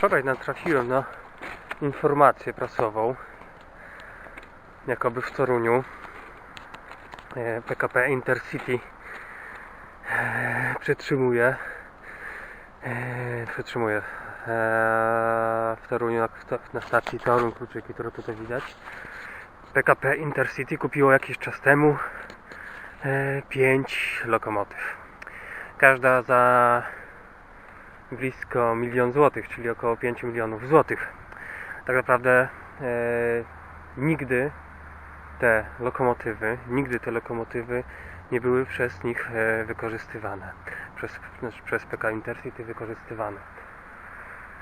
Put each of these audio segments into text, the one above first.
Wczoraj natrafiłem na informację prasową, jakoby w Toruniu e, PKP Intercity e, przetrzymuje e, przetrzymuje e, w Toruniu na, stacji Toruń Kluczyki, które tutaj widać. PKP Intercity kupiło jakiś czas temu 5 lokomotyw. Każda za blisko milion złotych, czyli około 5 milionów złotych. Tak naprawdę e, nigdy te lokomotywy, nigdy te lokomotywy nie były przez nich e, wykorzystywane. Przez, przez PK Intercity wykorzystywane.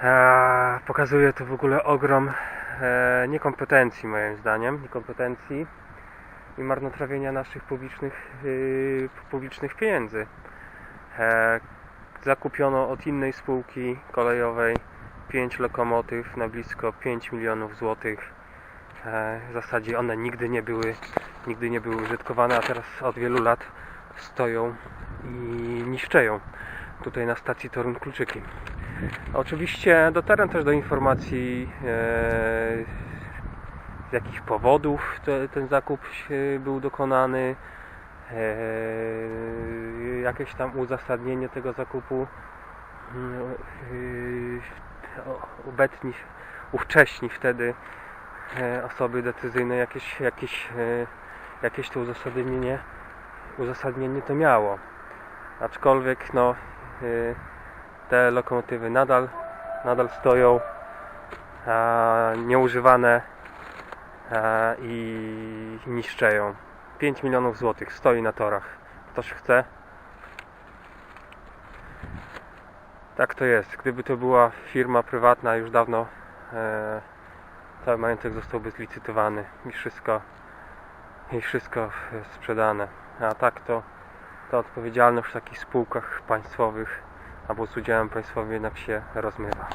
E, pokazuje to w ogóle ogrom e, niekompetencji moim zdaniem, niekompetencji i marnotrawienia naszych publicznych, y, publicznych pieniędzy. E, zakupiono od innej spółki kolejowej 5 lokomotyw na blisko 5 milionów złotych. E, W zasadzie one nigdy nie były, nigdy nie były użytkowane, a teraz od wielu lat stoją i niszczeją tutaj na stacji Torun Kluczyki. Oczywiście dotarłem też do informacji e, z jakich powodów te, ten zakup był dokonany. Eee, jakieś tam uzasadnienie tego zakupu mm, yy, o- obecni, ówcześni wtedy e, osoby decyzyjne jakieś, jakieś, e, jakieś to uzasadnienie, uzasadnienie to miało. Aczkolwiek no, e, te lokomotywy nadal, nadal stoją nieużywane i niszczeją. 5 milionów złotych stoi na torach. Ktoś chce? Tak to jest. Gdyby to była firma prywatna, już dawno e, cały majątek zostałby zlicytowany i wszystko, i wszystko e, sprzedane. A tak to, to odpowiedzialność w takich spółkach państwowych albo z udziałem państwowym jednak się rozmywa.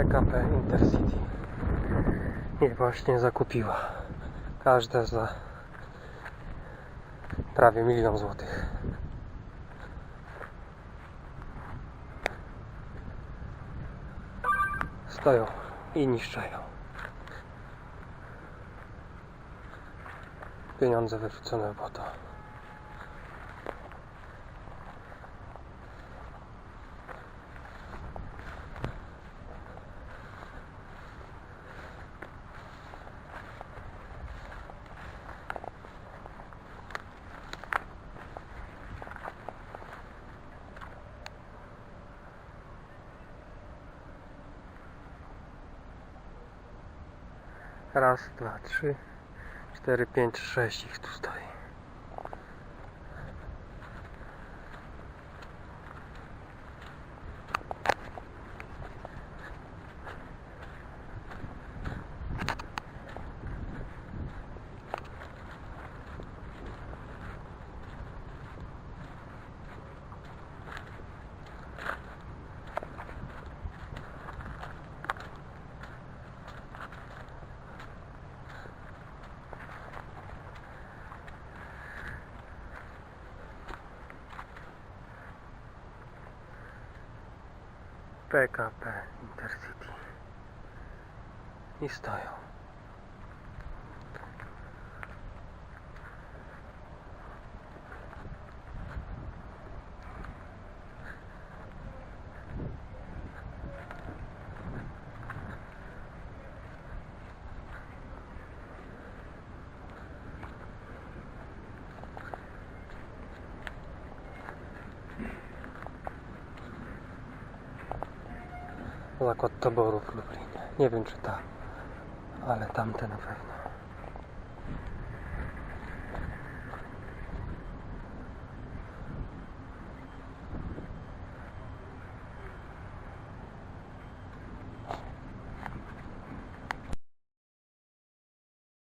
PKP Intercity i właśnie zakupiła każde za prawie milion złotych. Stoją i niszczeją. Pieniądze wyrzucone w błoto. Raz, dwa, trzy, cztery, pięć, sześć ich tu stoi. PKP Intercity. I stoją. Zakład taboru w Lublinie. Nie wiem czy ta, ale tamte na pewno.